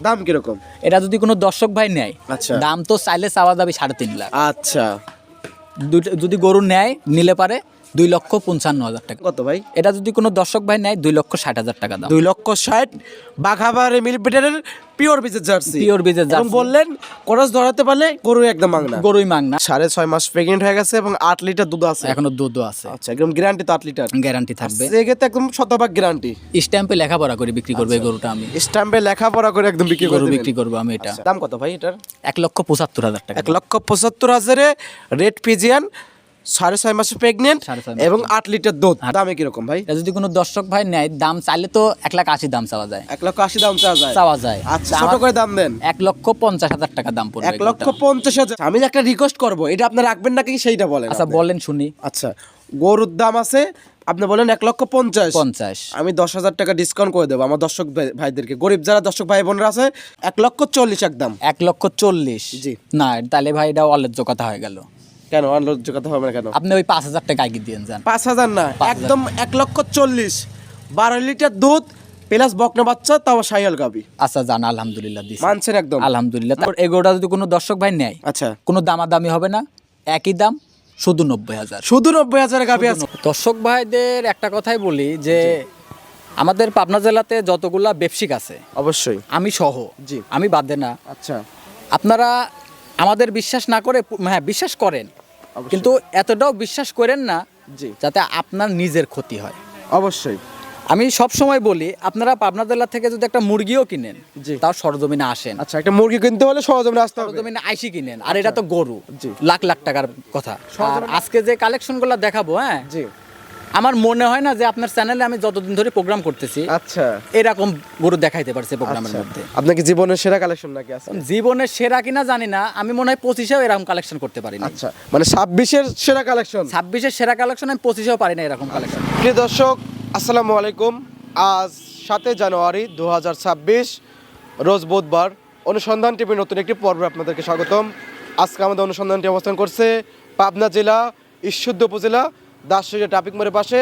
দাম কীরকম? এটা যদি কোনো দর্শক ভাই নেয় আচ্ছা। দাম তো চাইলে চাওয়া যাবে সাড়ে তিন লাখ। আচ্ছা। যদি গরু নেয় নিলে পারে দুই লক্ষ পঞ্চান্ন হাজার টাকা। কত ভাই? এটা যদি কোনো দর্শক ভাই নেয় দুই লক্ষ ষাট হাজার টাকা দাম। দুই লক্ষ ষাট বাঘাবারে মিলপিটারের পিওর বীজের জার্সি। Pure বীজের জার্সি। বললেন করস ধরাতে পারলে গরু একদম মাংনা। গরুই মাং না সাড়ে ছয় মাস প্রেগনেন্ট হয়ে গেছে এবং আট লিটার দুধ আছে। এখনও দুধও আছে। আচ্ছা একদম গ্যারান্টি তো আট লিটার। গ্যারান্টি থাকবে। সেক্ষেত্রে একদম শতভাগ গ্যারান্টি স্ট্যাম্পে লেখাপড়া করে বিক্রি করবে এই গরুটা আমি। স্ট্যাম্পে লেখাপড়া করে একদম বিক্রি করে গরু দিবেন। বিক্রি করব আমি এটা। দাম কত ভাই এটার? এক লক্ষ পঁচাত্তর হাজার টাকা। এক লক্ষ পঁচাত্তর হাজারে রেড পিজিয়ান সাড়ে ছয় মাসে প্রেগনেন্ট এবং আট লিটার দুধ। দামে কীরকম ভাই? যদি কোনো দর্শক ভাই নেয় দাম চাইলে তো এক লাখ আশি দাম চাওয়া যায়। এক লক্ষ আশি দাম চাওয়া যায়? চাওয়া যায়। আচ্ছা ছোট করে দাম দেন। এক লক্ষ পঞ্চাশ হাজার টাকা দাম পড়বে এক লক্ষ পঞ্চাশ হাজার। আমি একটা রিকোয়েস্ট করব এটা আপনি রাখবেন নাকি সেইটা বলেন আচ্ছা বলেন শুনি। আচ্ছা গরুর দাম আছে আপনি বলেন এক লক্ষ পঞ্চাশ। পঞ্চাশ। আমি দশ হাজার টাকা ডিসকাউন্ট করে দেবো আমার দর্শক ভাই- ভাইদেরকে। গরিব যারা দর্শক ভাই বোনরা আছে এক লক্ষ চল্লিশ একদম এক লক্ষ চল্লিশ। জি। না তাহলে ভাই এটা অলেজ্জ কথা হয়ে গেল। কেন? আনলজ্জ কথা হবে না কেন? আপনি ওই পাঁচ হাজার টাকা আগে দিয়ে যান। পাঁচ হাজার না একদম এক লক্ষ চল্লিশ। বারো লিটার দুধ প্লাস বকনা বাচ্চা তাও সাইয়াল গাবি। আচ্ছা জান আলহামদুলিল্লাহ দিছি। মানছেন একদম। আলহামদুলিল্লাহ। তারপর এগোটা যদি কোনো দর্শক ভাই নেয় আচ্ছা। কোনো দামাদামি হবে না একই দাম শুধু নব্বই হাজার। শুধু নব্বই হাজার গাবি আছে। দর্শক ভাইদের একটা কথাই বলি যে আমাদের পাবনা জেলাতে যতগুলা ব্যবসিক আছে অবশ্যই। আমি সহ জি। আমি বাদে না। আচ্ছা। আপনারা আমাদের বিশ্বাস না করে হ্যাঁ বিশ্বাস করেন। কিন্তু এতটাও বিশ্বাস করেন না জি। যাতে আপনার নিজের ক্ষতি হয়। অবশ্যই। আমি সব সময় বলি আপনারা পাবনা জেলা থেকে যদি একটা মুরগিও কিনেন জি। তাও সরজমিনে আসেন। আচ্ছা একটা মুরগি কিনতে হলে সরজমিনে আসতে হবে। সরজমিনে আইসি কিনেন। আর এটা তো গরু। জি। লাখ লাখ টাকার কথা। আর আজকে যে কালেকশনগুলো দেখাবো হ্যাঁ? জি। আমার মনে হয় না যে আপনার চ্যানেলে আমি যতদিন ধরে প্রোগ্রাম করতেছি আচ্ছা। এরকম গরু দেখাইতে পারছে প্রোগ্রামের আচ্ছা। মধ্যে। আপনার কি জীবনের সেরা কালেকশন নাকি আছে? জীবনের সেরা কিনা জানি না আমি মনে হয় পঁচিশেও এরকম কালেকশন করতে পারি আচ্ছা মানে ছাব্বিশের সেরা কালেকশন ছাব্বিশের সেরা কালেকশন আমি পঁচিশেও পারি না এরকম কালেকশন প্রিয় দর্শক আসসালামু আলাইকুম। আজ সাতই জানুয়ারি দু হাজার ছাব্বিশ রোজ বুধবার অনুসন্ধান টিভির নতুন একটি পর্বে আপনাদেরকে স্বাগতম। আজকে আমাদের অনুসন্ধানটি অবস্থান করছে পাবনা জেলা ঈশ্বরদ উপজেলা দাসুরিয়া ট্রাফিক মোড়ের পাশে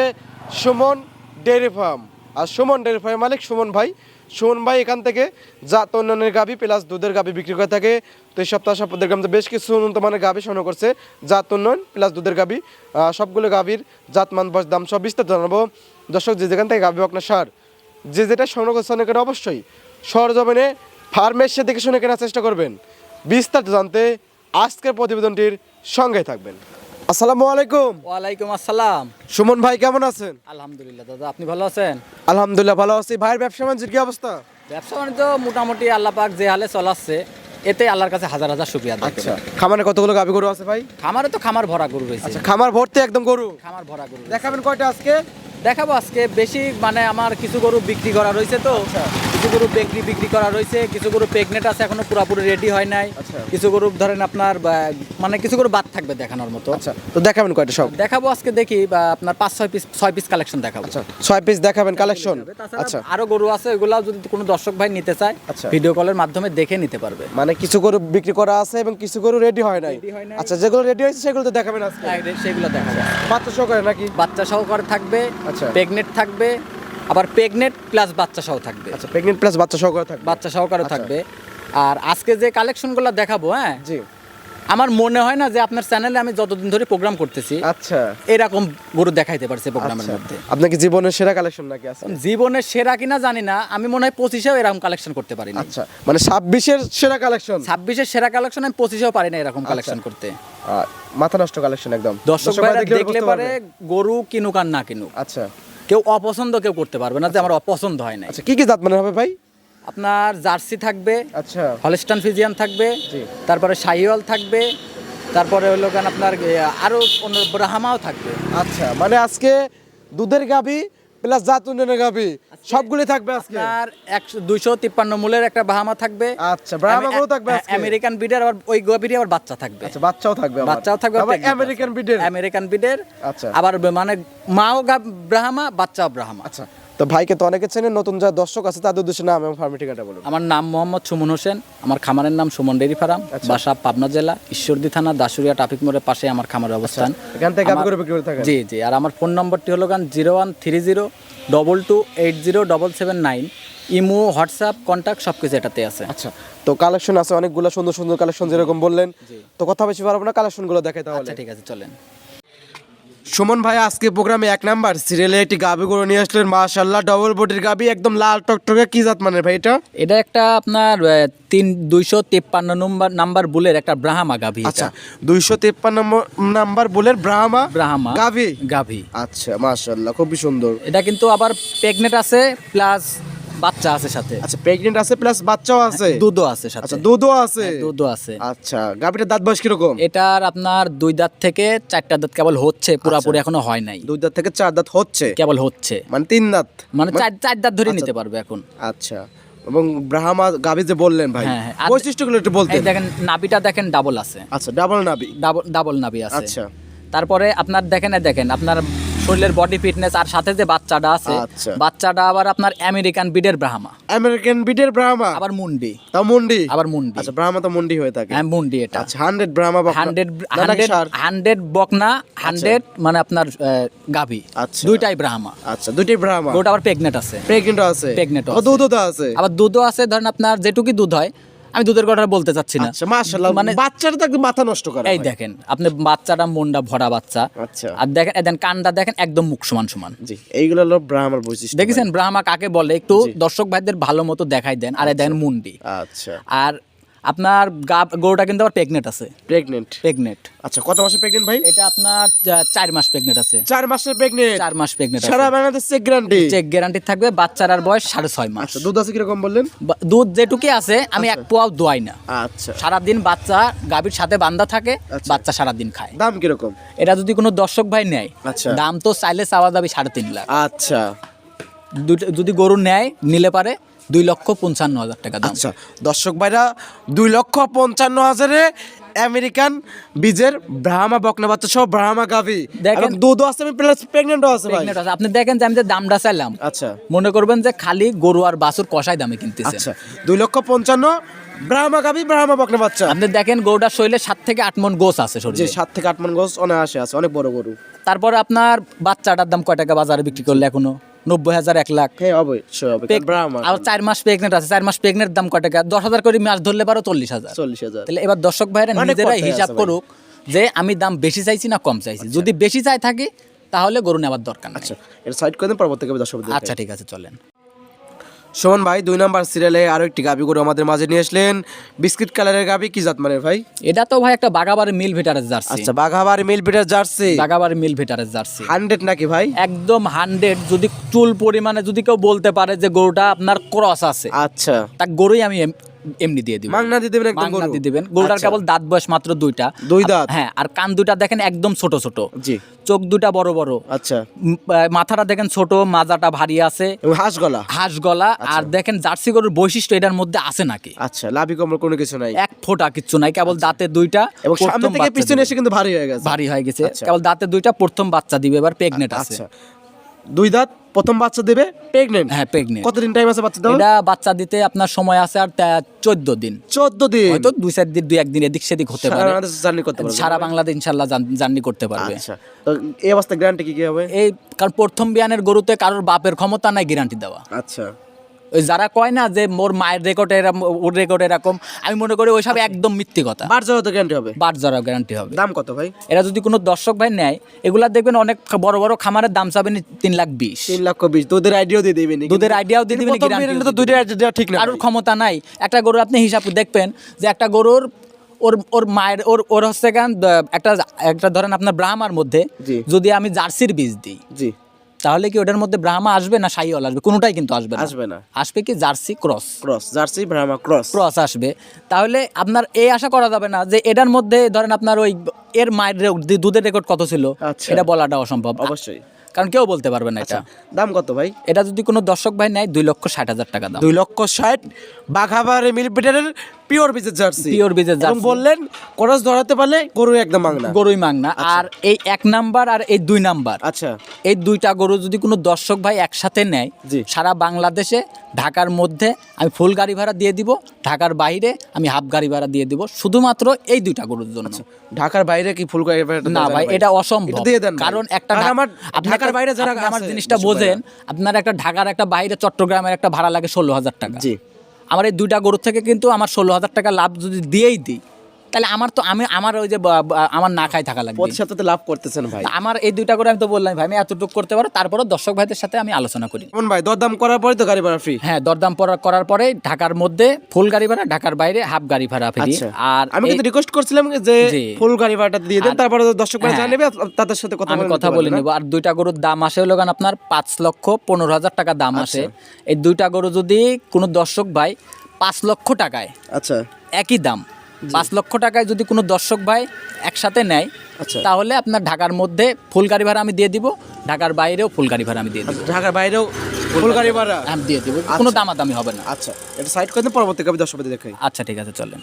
সুমন ডেয়ারি ফার্ম। আর সুমন ডেয়ারি ফার্মের মালিক সুমন ভাই। সুমন ভাই এখান থেকে জাত উন্নয়নের গাভি প্লাস দুধের গাভি বিক্রি করে থাকে। তো এই সপ্তাহ সপ্তাহের গ্রামে বেশ কিছু উন্নত মানের গাভি সংগ্রহ করছে। জাত উন্নয়ন প্লাস দুধের গাভি। সবগুলো গাভির জাত মান, বয়স, দাম সব বিস্তারিত জানাব। দর্শক, যে যেখান থেকে গাভি আপনার সার, যে যেটা সংগ্রহ করছে অনেকের অবশ্যই সরজমিনে ফার্মের সে দেখে শুনে কেনার চেষ্টা করবেন। বিস্তারিত জানতে আজকের প্রতিবেদনটির সঙ্গে থাকবেন। আসসালামু আলাইকুম। ওয়ালাইকুম আসসালাম। সুমন ভাই কেমন আছেন? আলহামদুলিল্লাহ দাদা আপনি ভালো আছেন? আলহামদুলিল্লাহ ভালো আছি। ভাইয়ের ব্যবসা বাণিজ্যের কি অবস্থা? ব্যবসা বাণিজ্য মোটামুটি আল্লাহ পাক যে হালে চলাচ্ছে এতে আল্লাহর কাছে হাজার হাজার শুক্রিয়া করি। আচ্ছা খামারে কতগুলো গাভি গরু আছে ভাই? খামারে তো খামার ভরা গরু রয়েছে। আচ্ছা খামার ভর্তি একদম গরু? খামার ভরা গরু দেখাবেন কয়টা আজকে? দেখাবো আজকে। বেশি মানে আমার কিছু গরু বিক্রি করা রয়েছে তো। আচ্ছা। কিছু গরু বিক্রি বিক্রি করা রয়েছে কিছু গরু প্রেগনেন্ট আছে এখনও পুরোপুরি রেডি হয় নাই। আচ্ছা। কিছু গরু ধরেন আপনার মানে কিছু গরু বাদ থাকবে দেখানোর মতো। আচ্ছা তো দেখাবেন কয়টা সব? দেখাবো আজকে দেখি বা আপনার পাঁচ ছয় পিস ছয় পিস কালেকশন দেখাবো। আচ্ছা ছয় পিস দেখাবেন কালেকশন আচ্ছা। আরও গরু আছে ওগুলা যদি কোনো দর্শক ভাই নিতে চায় আচ্ছা। ভিডিও কলের মাধ্যমে দেখে নিতে পারবে। মানে কিছু গরু বিক্রি করা আছে এবং কিছু গরু রেডি হয় নাই। হয় নাই। আচ্ছা যেগুলো রেডি হয়েছে সেগুলো তো দেখাবেন আজকে। সেগুলো দেখাবো। বাচ্চা সহকারে নাকি? বাচ্চা সহকারে থাকবে আচ্ছা। প্রেগনেন্ট থাকবে আবার প্রেগনেন্ট প্লাস বাচ্চা সহ থাকবে। আচ্ছা প্রেগনেন্ট প্লাস বাচ্চা সহকারে থাকবে। বাচ্চা সহকারে আচ্ছা। থাকবে। আর আজকে যে কালেকশনগুলো দেখাবো হ্যাঁ? জি। আমার মনে হয় না যে আপনার চ্যানেলে আমি যতদিন ধরে প্রোগ্রাম করতেছি আচ্ছা। এরকম গরু দেখাইতে পারছে প্রোগ্রামের আচ্ছা। মধ্যে। আপনার কি জীবনের সেরা কালেকশন নাকি আছে? জীবনের সেরা কিনা জানি না আমি মনে হয় পঁচিশেও এরকম কালেকশন করতে পারি না আচ্ছা মানে ছাব্বিশের সেরা কালেকশন ছাব্বিশের সেরা কালেকশন আমি পঁচিশেও পারি না এরকম কালেকশন করতে। মাথা নষ্ট কালেকশন একদম। দর্শক দেখলে পারে গরু কিনুক আর না কিনুক। আচ্ছা। কেউ অপছন্দ কেউ করতে পারবে না যে আমার অপছন্দ হয় না আচ্ছা কি কি জাত মানে হবে ভাই? আপনার জার্সি থাকবে আচ্ছা। হলস্টান ফিজিয়ান থাকবে তারপরে শাহিওয়াল থাকবে তারপরে হলো কেন আপনার আরও আরও অন্য ব্রাহ্মাও থাকবে। আচ্ছা মানে আজকে দুধের গাবি প্লাস জাত উন্নয়নের গাবি সবগুলি থাকবে আজকে? আর 253 মূলের একটা বাহামা থাকবে। আচ্ছা থাকবে আজকে? আমেরিকান বিডের আবার ওই গাবিরই আবার বাচ্চা থাকবে। আচ্ছা বাচ্চাও থাকবে। বাচ্চাও থাকবে আবার আমেরিকান বিডের আমেরিকান বিডের আচ্ছা। আবার মানে মাও গা- ব্রাহ্মা বাচ্চা ব্রাহ্মা আচ্ছা। তো ভাইকে তো অনেকে চেনে নতুন যারা দর্শক আছে তাদের উদ্দেশ্যে নাম এবং ফার্মের ঠিকানা বলুন। আমার নাম মোহাম্মদ সুমন হোসেন আমার খামারের নাম সুমন ডেরি ফার্ম আচ্ছা। বাসা পাবনা জেলা ঈশ্বরদী থানা দাসুরিয়া ট্রাফিক মোড়ের পাশে আমার খামারের অবস্থান। এখান থেকে আমার- করে বিক্রি করে থাকেন। জি জি আর আমার ফোন নম্বরটি হলো গান zero one three zero double two eight zero double seven nine. Imo WhatsApp contact সব কিছু এটাতে আছে। আচ্ছা তো কালেকশন আছে অনেকগুলো সুন্দর সুন্দর কালেকশন যেরকম বললেন। তো কথা বেশি পারব না কালেকশনগুলো দেখাই তাহলে। আচ্ছা ঠিক আছে চলেন। সুমন ভাই আজকে প্রোগ্রামে এক নাম্বার। সিরিয়ালে একটি গাবি গরু নিয়ে আসলেন। মাশাল্লাহ ডবল বডির গাবি একদম লাল টকটকে। কি জাত মানের ভাই এটা? এটা একটা আপনার তিন দুইশো তেপ্পান্ন নম্বর নাম্বার বুলের একটা ব্রাহ্মা গাভি আচ্ছা দুইশো তেপ্পান্ন নাম্বার বুলের ব্রাহ্মা? ব্রাহ্মা গাভি গাভি আচ্ছা মাশাল্লাহ খুবই সুন্দর। এটা কিন্তু আবার প্রেগনেন্ট আছে প্লাস বাচ্চা আছে সাথে। আচ্ছা প্রেগনেন্ট আছে প্লাস বাচ্চাও আছে? দুধও আছে সাথে। আচ্ছা দুধও আছে? দুধও আছে। আচ্ছা গাভিটার দাঁত বয়স কীরকম? এটার আপনার দুই দাঁত থেকে চারটা দাঁত কেবল হচ্ছে পুরাপুরি আচ্ছা। এখনও হয় নাই। দুই দাঁত থেকে চার দাঁত হচ্ছে? কেবল হচ্ছে। মানে তিন দাঁত? মানে চার চার দাঁত ধরে নিতে পারবে এখন। আচ্ছা এবং ব্রাহ্মা গাভি যে বললেন ভাই হ্যাঁ, হ্যাঁ। বৈশিষ্ট্যগুলো একটু এই বলতেন দেখেন নাবিটা দেখেন ডাবল আছে। আচ্ছা ডাবল নাভি। ডাবল ডাবল নাবি আছে। আচ্ছা। তারপরে আপনার দেখেন দেখেন আপনার শরীরের বডি ফিটনেস আর সাথে যে বাচ্চাটা আছে আচ্ছা। বাচ্চাটা আবার আপনার আমেরিকান বিডের ব্রাহ্মা আমেরিকান বিটের ব্রাহ্মা আবার মুন্ডি। তাও মুন্ডি? আবার মুন্ডি। আচ্ছা ব্রাহ্মা তো মুন্ডি হয়ে থাকে। হ্যাঁ মুন্ডি এটা। আচ্ছা হান্ড্রেড ব্রাহ্মা বা হান্ড্রেড না, নাকি হান্ড্রেড ষাঁড়? হান্ড্রেড বকনা হান্ড্রেড মানে আপনার গাভী। আচ্ছা। দুইটাই ব্রাহ্মা আচ্ছা দুইটাই ব্রাহ্মা ওটা আবার প্রেগনেন্ট আছে। প্রেগনেন্ট আছে। ও আছে। দুধও তো আছে। আবার দুধও আছে ধরেন আপনার যেটুকু দুধ হয় আমি দুধের কথা বলতে চাচ্ছি না। আচ্ছা মাশাআল্লাহ মানে বাচ্চাটা তো মাথা নষ্ট করে এই দেখেন আপনি বাচ্চাটা মন্ডা ভরা বাচ্চা। আচ্ছা। আর দেখেন এদেন দেন কানটা দেখেন একদম মুখ সমান সমান। জি এইগুলো হলো ব্রাহ্মার বৈশিষ্ট্য। দেখেছেন ব্রাহ্মা কাকে বলে? একটু দর্শক ভাইদের ভালো মতো দেখাই দেন। আর এদেন দেখেন মুন্ডি। আচ্ছা। আর আপনার গা- গরুটা কিন্তু আবার প্রেগনেন্ট আছে। প্রেগনেন্ট প্রেগনেন্ট আচ্ছা কত মাসে প্রেগনেন্ট ভাই? এটা আপনার চার মাস প্রেগনেন্ট আছে। চার মাসের প্রেগনেন্ট চার মাস প্রেগনেন্ট সারা Bangladesh check guarantee check guarantee থাকবে বাচ্চার বয়স সাড়ে ছয় মাস। আচ্ছা দুধ আছে কীরকম বললেন? দুধ যেটুকু আছে আমি এক পোয়াও দোয়াই না। আচ্ছা। সারাদিন বাচ্চা গাভীর সাথে বান্ধা থাকে আচ্ছা। বাচ্চা সারাদিন খায়। দাম কীরকম? এটা যদি কোনো দর্শক ভাই নেয় আচ্ছা। দাম তো চাইলে চাওয়া যাবে সাড়ে তিন লাখ। আচ্ছা। দুটো- যদি গরু নেয় নিলে পারে দুই লক্ষ পঞ্চান্ন হাজার টাকা দাম। আচ্ছা দর্শক ভাইরা দুই লক্ষ পঞ্চান্ন হাজারে আমেরিকান বীজের ব্রাহ্মা বকনা বাচ্চা সব ব্রাহ্মা গাভি। দেখেন- দুধ আছে প্লাস প্রেগনেন্টও আছে ভাই। আছে। আপনি দেখেন যে আমি যে দামটা চাইলাম আচ্ছা। মনে করবেন যে খালি গরু আর বাছুর কষাই দামে কিনতেছে। আচ্ছা দুই লক্ষ পঞ্চান্ন ব্রাহ্মা গাভি ব্রাহ্মা বকনা বাচ্চা। আপনি দেখেন গরুটার শরীরে সাত থেকে আট মন গোস আছে শরীরে। সাত থেকে আট মন গোস অনায়াসে আছে অনেক বড় গরু। তারপরে আপনার বাচ্চাটার দাম কয় টাকা বাজারে বিক্রি করলে এখনও? নব্বই হাজার এক লাখ। হ্যাঁ অবশ্যই হবে আর চার মাস প্রেগনেন্ট আছে চার মাস প্রেগনেন্ট দাম কয় টাকা? দশ হাজার করে মাস ধরলে পারো চল্লিশ হাজার। চল্লিশ হাজার। তাহলে এবার দর্শক ভাইরা নিজেরাই হিসাব করুক যে আমি দাম বেশি চাইছি না কম চাইছি। যদি বেশি চাই থাকি তাহলে গরু নেওয়ার দরকার আচ্ছা এটা সাইড করে দিন পরবর্তী গাভি দর্শক আচ্ছা ঠিক আছে চলেন। সুমন ভাই দুই নাম্বার সিরিয়ালে আরও একটি গাভি গরু আমাদের মাঝে নিয়ে আসলেন। বিস্কিট কালারের গাবি কি জাত মানে ভাই? এটা তো ভাই একটা বাগাবাড়ি মিল ভেটারের জার্সি। আচ্ছা বাঘাবার মিল ভেটার জার্সি? বাগাবাড়ি মিল ভেটারের জার্সি। হান্ড্রেড নাকি ভাই? একদম হান্ড্রেড। যদি চুল পরিমাণে যদি কেউ বলতে পারে যে গরুটা আপনার ক্রস আছে আচ্ছা। তা গরুই আমি এমনি দিয়ে দিব মাংনা দিয়ে দেবেন একদম মাংনা দিয়ে দিবেন। আচ্ছা। কেবল দাঁত বয়স মাত্র দুইটা। দুই দাঁত? হ্যাঁ আর কান দুইটা দেখেন একদম ছোট ছোট। জি। চোখ দুটা বড় বড়। আচ্ছা। মাথাটা দেখেন ছোট মাজাটা ভারী আছে। হাঁস গলা? হাঁস গলা। আর দেখেন জার্সি গরুর বৈশিষ্ট্য এটার মধ্যে আছে নাকি? আচ্ছা লাভি কমল কোনো কিছু নাই? এক ফোঁটা কিচ্ছু নাই কেবল দাঁতে দুইটা এবং সামনে থেকে পিছনে। এসে কিন্তু ভারী হয়ে গেছে। ভারী হয়ে গেছে। আচ্ছা। কেবল দাঁতে দুইটা প্রথম বাচ্চা দিবে এবার প্রেগনেন্ট আছে। আচ্ছা। দুই দাঁত? প্রথম বাচ্চা দেবে? প্রেগনেন্ট হ্যাঁ প্রেগনেন্ট কতদিন টাইম আছে বাচ্চা এটা বাচ্চা দিতে আপনার সময় আছে আর চোদ্দ দিন। চোদ্দ দিন? হয়তো দুই চার দিন দুই একদিন এদিক সেদিক হতে পারে। জার্নি করতে পারবে। সারা বাংলাদেশ ইনশাল্লাহ জার্নি করতে পারবে। আচ্ছা। তো এই অবস্থা গ্যারান্টি কি কি হবে? এই কারণ প্রথম বিয়ানের গরুতে কারোর বাপের ক্ষমতা নাই গ্যারান্টি দেওয়া। আচ্ছা। যারা কয় না যে মোর মায়ের রেকর্ড এরকম ওর রেকর্ড এরকম আমি মনে করি ওইসব একদম মিথ্যে কথা। বার যাওয়া তো গ্যারান্টি হবে। বাট যারা গ্যারান্টি হবে। দাম কত ভাই? এরা যদি কোনো দর্শক ভাই নেয় এগুলা দেখবেন অনেক বড় বড় খামারের দাম চাবেন তিন লাখ বিশ। তিন লক্ষ বিশ। দুধের আইডিয়াও দিয়ে দিবেন। দুধের আইডিয়াও দিয়ে দিবেন তো দুইটা idea ঠিক না। কারোর ক্ষমতা নাই। একটা গরুর আপনি হিসাব দেখবেন যে একটা গরুর ওর ওর মায়ের ওর ওর হচ্ছে একটা একটা ধরেন আপনার ব্রাহ্মার মধ্যে যদি আমি জার্সির বীজ দিই জি। তাহলে কি ওটার মধ্যে ব্রাহ্মা আসবে না সাইওয়াল আসবে? কোনোটাই কিন্তু আসবে না। আসবে না। আসবে কি Jersey cross cross Jersey Brahma cross cross আসবে। তাহলে আপনার এই আশা করা যাবে না যে এটার মধ্যে ধরেন আপনার ওই এর মায়ের দুধের রেকর্ড কত ছিল? আচ্ছা। এটা বলাটা অসম্ভব। অবশ্যই। কারণ কেউ বলতে পারবে না এটা। দাম কত ভাই? এটা যদি কোনো দর্শক ভাই নেয় দুই লক্ষ ষাট হাজার টাকা দাম। দুই লক্ষ ষাট। বাঘাবারে মিল পিওর বীজের জার্সি। Pure বীজের জার্সি। বললেন করস ধরাতে পারলে গরু একদম মাংনা গরুই মাংনা আর এই এক নাম্বার আর এই দুই নাম্বার। আচ্ছা। এই দুইটা গরু যদি কোনো দর্শক ভাই একসাথে নেয় সারা বাংলাদেশে ঢাকার মধ্যে আমি ফুল গাড়ি ভাড়া দিয়ে দিব ঢাকার বাইরে আমি হাফ গাড়ি ভাড়া দিয়ে দিব শুধুমাত্র এই দুইটা গরুর জন্য। ঢাকার বাইরে কি ফুল গাড়ি ভাড়া না ভাই এটা অসম্ভব। দিয়ে দেন কারণ একটা আমার ঢাকার বাইরে যারা আমার জিনিসটা বোঝেন আপনার একটা ঢাকার একটা বাইরে চট্টগ্রামের একটা ভাড়া লাগে ষোলো হাজার টাকা। জি। আমার এই দুইটা গরুর থেকে কিন্তু আমার ষোলো হাজার টাকা লাভ যদি দিয়েই দিই তাহলে আমার তো আমি আমার ওই যে আমার না খাই থাকা লাগবে। প্রতি সপ্তাহে লাভ করতেছেন ভাই। আমার এই দুইটা করে আমি তো বললাম ভাই আমি এতটুকু করতে পারো তারপরে দর্শক ভাইদের সাথে আমি আলোচনা করি। কেমন ভাই দরদাম করার পরে তো গাড়ি ভাড়া ফ্রি হ্যাঁ দরদাম করার পরে ঢাকার মধ্যে ফুল গাড়ি ভাড়া ঢাকার বাইরে হাফ গাড়ি ভাড়া ফ্রি। আচ্ছা। আর আমি কিন্তু রিকোয়েস্ট করছিলাম যে ফুল গাড়ি ভাড়াটা দিয়ে দেন তারপরে দর্শক ভাই হ্যাঁ। জানেবে তাদের সাথে কথা আমি কথা বলে নেব। আর দুইটা গরুর দাম আসে হলো আপনার পাঁচ লক্ষ পনেরো হাজার টাকা দাম আসে। এই দুইটা গরু যদি কোনো দর্শক ভাই পাঁচ লক্ষ টাকায় আচ্ছা। একই দাম পাঁচ লক্ষ টাকায় যদি কোনো দর্শক ভাই একসাথে নেয় আচ্ছা। তাহলে আপনার ঢাকার মধ্যে ফুল গাড়ি ভাড়া আমি দিয়ে দিব ঢাকার বাইরেও ফুল গাড়ি ভাড়া আমি দিয়ে দিব। ঢাকার বাইরেও ফুল গাড়ি ভাড়া? আমি দিয়ে দিব। কোনো দামাদামি হবে না। আচ্ছা এটা সাইড করে দেন পরবর্তী কবি দর্শক দেখাই। আচ্ছা ঠিক আছে চলেন।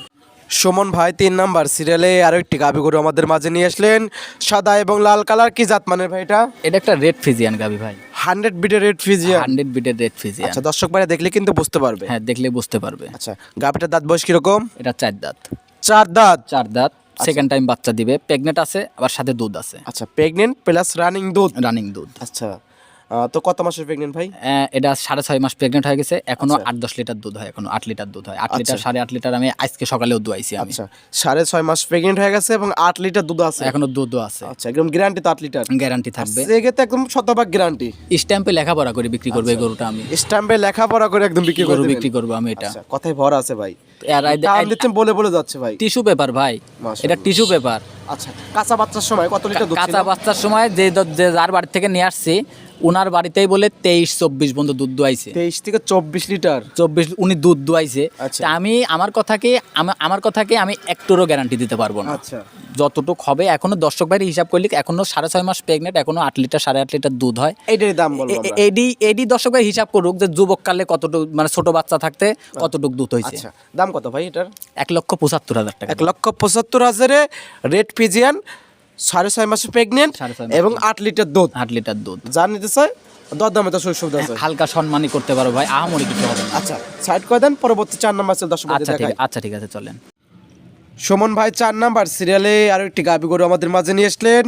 সুমন ভাই তিন নাম্বার সিরিয়ালে আরও একটি গাভি গরু আমাদের মাঝে নিয়ে আসলেন। সাদা এবং লাল কালার কি জাত মানের ভাই এটা? এটা একটা রেড ফিজিয়ান গাবি ভাই। হান্ড্রেড বিটের রেড ফিজিয়া হান্ড্রেড বিটের রেড ফিজিয়ান আচ্ছা দর্শক ভাই দেখলে কিন্তু বুঝতে পারবে। হ্যাঁ দেখলে বুঝতে পারবে। আচ্ছা গাভিটার দাঁত বয়স কীরকম? এটা চার দাঁত। চার দাঁত। চার দাঁত সেকেন্ড টাইম বাচ্চা দিবে। প্রেগনেন্ট আছে আবার সাথে দুধ আছে। আচ্ছা প্রেগনেন্ট প্লাস রানিং দুধ। রানিং দুধ। আচ্ছা। তো কত মাসের প্রেগনেন্ট ভাই? এটা সাড়ে ছয় মাস প্রেগনেন্ট হয়ে গেছে। এখনও আচ্ছা। আট দশ লিটার দুধ হয় এখনও আট লিটার দুধ হয়। আট লিটার সাড়ে আট লিটার আমি আজকে সকালেও দুয়াইছি আমি। আচ্ছা। সাড়ে ছয় মাস প্রেগনেন্ট হয়ে গেছে এবং আট লিটার দুধ আছে। এখনও দুধও আছে। আচ্ছা একদম গ্যারান্টি তো আট লিটার। গ্যারান্টি থাকবে। সেক্ষেত্রে একদম শতভাগ গ্যারান্টি স্ট্যাম্পে লেখাপড়া করে বিক্রি করবে এই গরুটা আমি। স্ট্যাম্পে লেখাপড়া করে একদম বিক্রি করে গরু দিবেন। বিক্রি করব আমি এটা। আচ্ছা কথায় ভর আছে ভাই। বলে বলে যাচ্ছে ভাই। টিস্যু পেপার ভাই। এটা টিস্যু পেপার। আচ্ছা কাঁচা বাচ্চার সময় কত লিটার কাঁচা বাচ্চার সময় যে যার বাড়ি থেকে নিয়ে আসছি উনার বাড়িতেই বলে তেইশ চব্বিশ বন্ধু দুধ দুয়াইছে। তেইশ থেকে চব্বিশ লিটার? চব্বিশ উনি দুধ দুয়াইছে। আচ্ছা। আমি আমার কথাকে আমার কথাকে আমি একটুরও গ্যারান্টি দিতে পারব না। আচ্ছা। যতটুক হবে এখনও দর্শক ভাইয়ের হিসাব করলে এখনও সাড়ে ছয় মাস প্রেগনেন্ট এখনও আট লিটার সাড়ে আট লিটার দুধ হয়। এইটারই দাম এডি এডি দর্শক ভাই হিসাব করুক যে যুবককালে কতটুক মানে ছোট বাচ্চা থাকতে কতটুক দুধ হয়েছে। আচ্ছা দাম কত ভাই এটার? এক লক্ষ পঁচাত্তর হাজার টাকা। এক লক্ষ পঁচাত্তর হাজারে রেড পিজিয়ান সাড়ে ছয় মাসে প্রেগনেন্ট এবং আট লিটার দুধ। আট লিটার দুধ। যা নিতে চায় তো আছে। হালকা সম্মানই করতে পারো ভাই আহামরি কিছু হবে আচ্ছা সাইড করে দেন পরবর্তী চার নাম্বার আচ্ছা ঠিক আচ্ছা ঠিক আছে চলেন। সুমন ভাই চার নাম্বার সিরিয়ালে আরও একটি গাবি গরু আমাদের মাঝে নিয়ে আসলেন।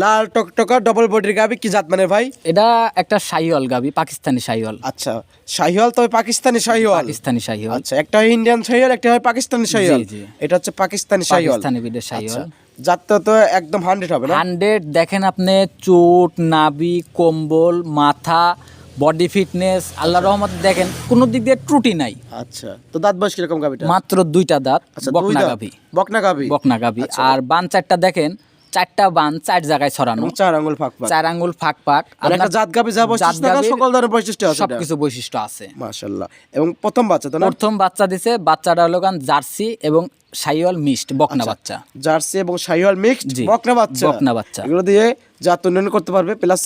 লাল টকটকা ডবল বডির গাবি কি জাত মানে ভাই? এটা একটা শাহিওয়াল গাবি পাকিস্তানি শাহিওয়াল। আচ্ছা শাহিওয়াল তবে পাকিস্তানি শাহিওয়াল। পাকিস্তানি শাহিওয়াল। আচ্ছা একটা হয় ইন্ডিয়ান শাহিওয়াল একটা হয় পাকিস্তানি শাহিওয়াল। এটা হচ্ছে পাকিস্তানি শাহিওয়াল। পাকিস্তানি বিডের আচ্ছা শাহিওয়াল জাতটা তো একদম হান্ড্রেড হবে হান্ড্রেড দেখেন আপনি চোট নাবি কম্বল মাথা বডি ফিটনেস আল্লাহ রহমত দেখেন কোনো দিক দিয়ে ত্রুটি নাই। আচ্ছা তো দাঁত বয়স কীরকম গাবিটা মাত্র দুইটা দাঁত আচ্ছা বকনা। গাভি। বকনা গাভি। বকনা গাভি। আর বান চারটা দেখেন চারটা বান চার জায়গায় ছড়ানো। চার আঙ্গুল ফাঁক ফাঁক। চার আঙ্গুল ফাঁক ফাঁক। মানে একটা জাত গাবি যা বৈশিষ্ট্য সকল ধরনের বৈশিষ্ট্য আছে সবকিছু বৈশিষ্ট্য আছে। মাশাআল্লাহ। এবং প্রথম বাচ্চা তো না? প্রথম বাচ্চা দিছে বাচ্চাটা হলো গান জার্সি এবং সাইওয়াল মিক্সড বকনা বাচ্চা। জার্সি এবং সাইওয়াল মিক্সড বকনা বাচ্চা। বকনা বাচ্চা। এগুলো দিয়ে জাত উন্নয়ন করতে পারবে প্লাস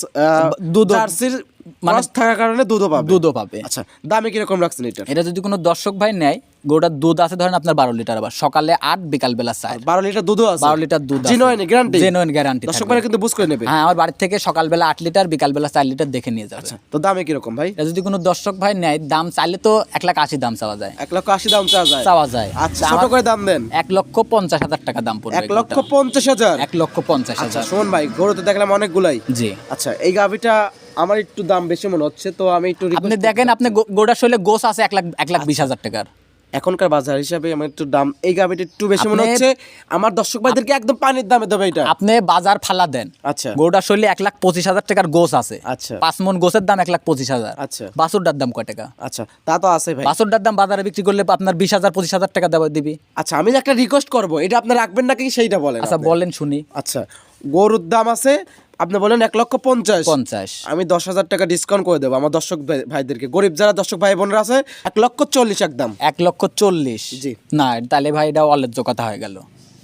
দুধও- জার্সির মানে- মানে থাকার কারণে দুধও পাবে। দুধও পাবে। আচ্ছা দামে কীরকম রাখছেন এটা? এটা যদি কোনো দর্শক ভাই নেয় গরুটার দুধ আছে ধরেন আপনার বারো লিটার আবার সকালে আট বিকাল বেলা চার বারো লিটার দুধও আছে? বারো লিটার দুধ জিনোয়েন গ্যারান্টি জেনুইন গ্যারান্টি দর্শক ভাইরা কিন্তু বুঝ করে নেবে। হ্যাঁ আমার বাড়ি থেকে সকালবেলা আট লিটার বিকালবেলা চার লিটার দেখে নিয়ে যাবে। তো দামে কীরকম ভাই? এটা যদি কোনো দর্শক ভাই নেয় দাম চাইলে তো এক লাখ আশি দাম চাওয়া যায়। এক লক্ষ আশি দাম চাওয়া যায়? চাওয়া যায়। আচ্ছা ছোট করে দাম দেন। এক লক্ষ পঞ্চাশ হাজার টাকা দাম পড়বে এক লক্ষ। পঞ্চাশ হাজার? এক লক্ষ পঞ্চাশ আচ্ছা হাজার। শোন ভাই গরু তো দেখলাম অনেকগুলাই। জি। আচ্ছা এই গাভিটা আমার একটু দাম বেশি মনে হচ্ছে তো আমি একটু আপনি দেখেন আপনি গো- গোড়া শৈলে গোস আছে এক লাখ এক লাখ বিশ হাজার টাকার। এখনকার বাজার হিসাবে আমার একটু দাম এই গাভিটা একটু বেশি মনে হচ্ছে আমার দর্শক ভাইদেরকে একদম পানির দামে দেবে এটা। আপনি বাজার ফালা দেন। আচ্ছা। গরুটা শৈলে এক লাখ পঁচিশ হাজার টাকার গোস আছে। আচ্ছা। পাঁচ মন গোসের দাম এক লাখ পঁচিশ হাজার। আচ্ছা। বাসুরটার দাম কয় টাকা? আচ্ছা তা তো আছে ভাই। বাসুরটার দাম বাজারে বিক্রি করলে আপনার বিশ হাজার পঁচিশ হাজার টাকা দেওয়া দিবি। আচ্ছা আমি একটা রিকোয়েস্ট করব এটা আপনি রাখবেন নাকি সেইটা বলেন আচ্ছা বলেন শুনি। আচ্ছা গরুর দাম আছে আপনি বলেন এক লক্ষ পঞ্চাশ। পঞ্চাশ। আমি দশ হাজার টাকা ডিসকাউন্ট করে দেবো আমার দর্শক ভাই- ভাইদেরকে। গরিব যারা দর্শক ভাই বোনরা আছে এক লক্ষ চল্লিশ একদম এক লক্ষ চল্লিশ? জি। না তাহলে ভাই এটা অলেজ্য কথা হয়ে গেল।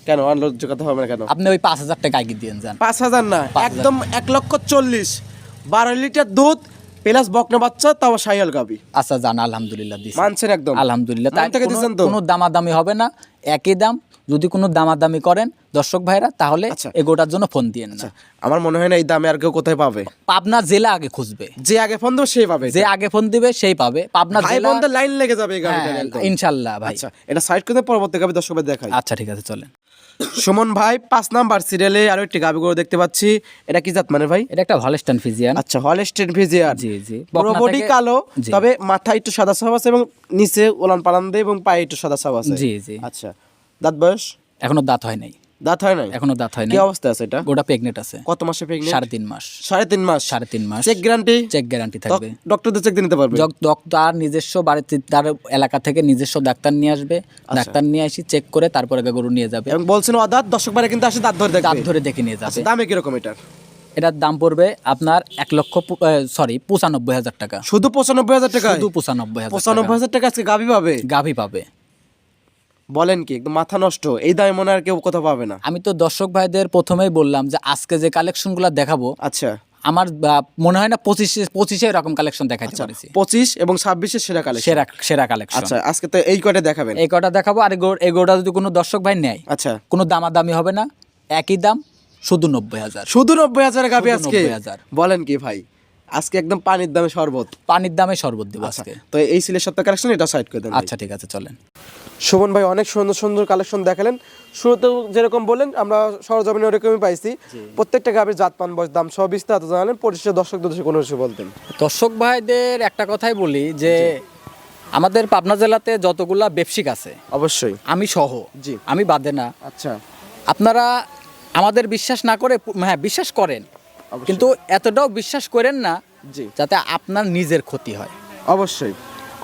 কেন? অনলজ্জ কথা হবে না কেন? আপনি ওই পাঁচ হাজার টাকা আগে দিয়ে যান। পাঁচ হাজার না একদম এক লক্ষ চল্লিশ। বারো লিটার দুধ প্লাস বকনা বাচ্চা তাও শাহিয়াল গাবি। আচ্ছা জান আলহামদুলিল্লাহ দিছি। মানছেন একদম। আলহামদুলিল্লাহ তাই থেকে দিছেন তো? কোনো দামাদামি হবে না একই দাম। যদি কোনো দামাদামি করেন দর্শক ভাইরা তাহলে আচ্ছা। এগোটার জন্য ফোন দিয়েন না আমার মনে হয় না এই দামে আর কেউ কোথায় পাবে। পাবনা জেলা আগে খুঁজবে। যে আগে ফোন দেবো সেই পাবে। যে আগে ফোন দিবে সেই পাবে। পাবনা ভাই জেলা লাইন লেগে যাবে হ্যাঁ, ইনশাল্লাহ ভাই। আচ্ছা এটা সাইড করে পরবর্তী গাবি দর্শকদের দেখাই। আচ্ছা ঠিক আছে চলেন। সুমন ভাই পাঁচ নাম্বার সিরিয়ালে আরও একটি গাবি গরু দেখতে পাচ্ছি। এটা কি জাত মানে ভাই? এটা একটা হলস্টান ফিজিয়ান আচ্ছা হলস্টেন ভিজিয়ার জি, জি। পুরো বডি কালো। তবে মাথা একটু সাদা সাব আছে এবং নিচে ওলান পালান দিয়ে এবং পায়ে একটু সাদা সাব আছে। জি জি। আচ্ছা দাঁত বয়স? এখনও দাঁত হয় নাই। দাঁত হয় নাই? এখনও দাঁত হয় নাই। কি অবস্থা আছে এটা? গোটা প্রেগনেন্ট আছে। কত মাসে প্রেগনেন্ট সাড়ে তিন মাস। সাড়ে তিন মাস? সাড়ে তিন মাস। চেক গ্যারান্টি চেক গ্যারান্টি থাকবে। ডক্টরদের চেক দিয়ে নিতে পারবে? তার নিজস্ব বাড়িতে তার এলাকা থেকে নিজস্ব ডাক্তার নিয়ে আসবে। আচ্ছা। ডাক্তার নিয়ে আসি চেক করে তারপরে গরু নিয়ে যাবে। এবং বলছেন অদাঁত দর্শক বারে কিন্তু আসে দাঁত ধরে দাঁত ধরে দেখে নিয়ে যাবে। আচ্ছা, দামে কীরকম এটার? এটার দাম পড়বে আপনার এক লক্ষ সরি পঁচানব্বই হাজার টাকা। শুধু পঁচানব্বই হাজার টাকা শুধু পঁচানব্বই হাজার পঁচানব্বই হাজার টাকা আজকে গাভি পাবে? গাভী পাবে। বলেন কি একদম মাথা নষ্ট এই দামে মনে আর কেউ কোথাও পাবে না। আমি তো দর্শক ভাইদের প্রথমেই বললাম যে আজকে যে কালেকশনগুলো দেখাবো আচ্ছা। আমার মনে হয় না পঁচিশে পঁচিশে এরকম কালেকশন দেখাতে পারছি। পঁচিশ এবং ছাব্বিশের সেরা কালেকশন। সেরা সেরা কালেকশন। আচ্ছা আজকে তো এই কয়টা দেখাবেন? এই কটা দেখাবো আর এই গরুটা যদি কোনো দর্শক ভাই নেয় আচ্ছা। কোনো দামাদামি হবে না একই দাম শুধু নব্বই হাজার। শুধু নব্বই হাজার শুধু আজকে? 90,000 বলেন কি ভাই আজকে একদম পানির দামে শরবত। পানির দামে শরবত দেবো আচ্ছা আজকে। তো এই সিলের সপ্তাহ কালেকশন এটা সাইড করে ভাই। আচ্ছা ঠিক আছে চলেন। সুমন ভাই অনেক সুন্দর সুন্দর কালেকশন দেখালেন। শুরুতেও যেরকম বললেন আমরা সরজমিনে ওরকমই পাইছি। প্রত্যেকটা গাভীর জাত পান বয়স দাম সব বিস্তারিত জানালেন। পরিশেষে দর্শক দর্শক কোনো কিছু বলতেন। দর্শক ভাইদের একটা কথাই বলি যে আমাদের পাবনা জেলাতে যতগুলা ব্যবসায়িক আছে অবশ্যই। আমি সহ জি। আমি বাদে না। আচ্ছা। আপনারা আমাদের বিশ্বাস না করে হ্যাঁ বিশ্বাস করেন কিন্তু এতটাও বিশ্বাস করেন না যাতে আপনার নিজের ক্ষতি হয়। অবশ্যই।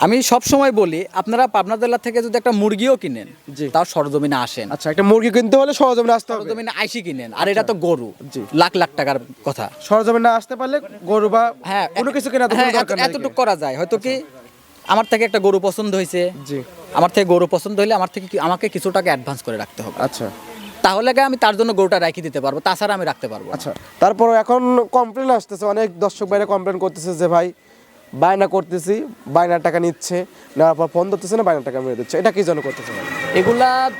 আমি সব সময় বলি আপনারা পাবনা জেলা থেকে যদি একটা মুরগিও কিনেন। তাও সরজমিনে আসেন। আচ্ছা একটা মুরগি কিনতে হলে সরজমিনে আসতে হবে। সরজমিনে আইসি কিনেন আর এটা তো গরু জি। লাখ লাখ টাকার কথা। সরজমিনে আসতে পারলে গরু বা হ্যাঁ কোনো কিছু কেনা হ্যাঁ, কোনো দরকার নাই এতটুকু করা যায়। হয়তো কি আমার থেকে একটা গরু পছন্দ হয়েছে। জি। আমার থেকে গরু পছন্দ হলে আমার থেকে আমাকে কিছু টাকা অ্যাডভান্স করে রাখতে হবে। আচ্ছা। তাহলে আমি তার জন্য গরুটা রেখে দিতে পারব তাছাড়া আমি রাখতে পারব আচ্ছা তারপর এখন কমপ্লেন আসতেছে অনেক দর্শক বাইরে কমপ্লেন করতেছে যে ভাই বায়না করতেছি বায়নার টাকা নিচ্ছে নেওয়ার পর ফোন ধরতেছে না বায়নার টাকা মেরে দিচ্ছে। এটা কি জন্য করতেছে? ভাই? এগুলা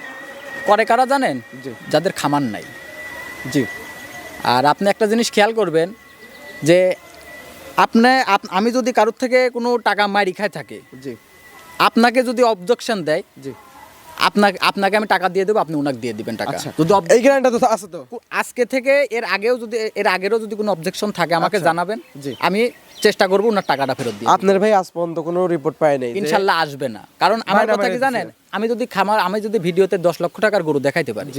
করে কারা জানেন? জি। যাদের খামার নাই। জি। আর আপনি একটা জিনিস খেয়াল করবেন যে আপনি আমি যদি কারোর থেকে কোনো টাকা মারি খাই থাকে জি। আপনাকে যদি অবজেকশন দেয় জি। আপনাকে আপনাকে আমি টাকা দিয়ে দেবো আপনি ওনাকে দিয়ে দিবেন টাকা। আচ্ছা। যদি ob- এই গ্যারান্টি তো আছে তো? আজকে থেকে এর আগেও যদি এর আগেরও যদি কোনো অবজেকশন থাকে আমাকে আচ্ছা। জানাবেন। জি। আমি চেষ্টা করব ওনার টাকাটা ফেরত দিয়ে। আপনার ভাই আজ পর্যন্ত কোনো রিপোর্ট পায় নাই ইনশাল্লাহ আসবে না। কারণ আমার কথা কি জানেন? আমি যদি খামার আমি যদি ভিডিওতে দশ লক্ষ টাকার গরু দেখাইতে পারি।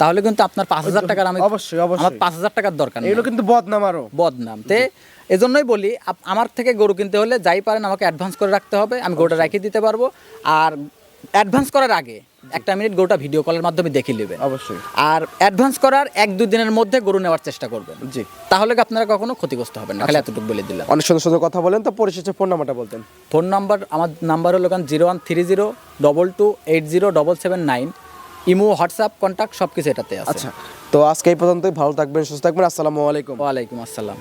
তাহলে কিন্তু আপনার পাঁচ হাজার টাকার আমি অবশ্যই, অবশ্যই। আমার পাঁচ হাজার টাকার দরকার এগুলো কিন্তু বদনাম আরও। বদনাম। তে এজন্যই বলি আমার থেকে গরু কিনতে হলে যাই পারেন আমাকে অ্যাডভান্স করে রাখতে হবে আমি গরুটা রেখে দিতে পারব। আর অ্যাডভান্স করার আগে একটা মিনিট গরুটা ভিডিও কলের মাধ্যমে দেখে নেবেন। অবশ্যই। আর অ্যাডভান্স করার এক দুই দিনের মধ্যে গরু নেওয়ার চেষ্টা করবেন। জি। তাহলে আপনারা কখনো ক্ষতিগ্রস্ত হবেন না? খালি এতটুকু বলে দিলাম। অনেক সুন্দর সুন্দর কথা বলেন তো পরিশেষে ফোন নাম্বারটা বলতেন। ফোন নাম্বার আমার নাম্বার হলো কারণ zero one three zero double two eight zero double seven nine imo WhatsApp contact সব কিছু এটাতে আছে। আচ্ছা। তো আজকে এই পর্যন্তই ভালো থাকবেন সুস্থ থাকবেন আসসালামু আলাইকুম। ওয়ালাইকুম আসসালাম।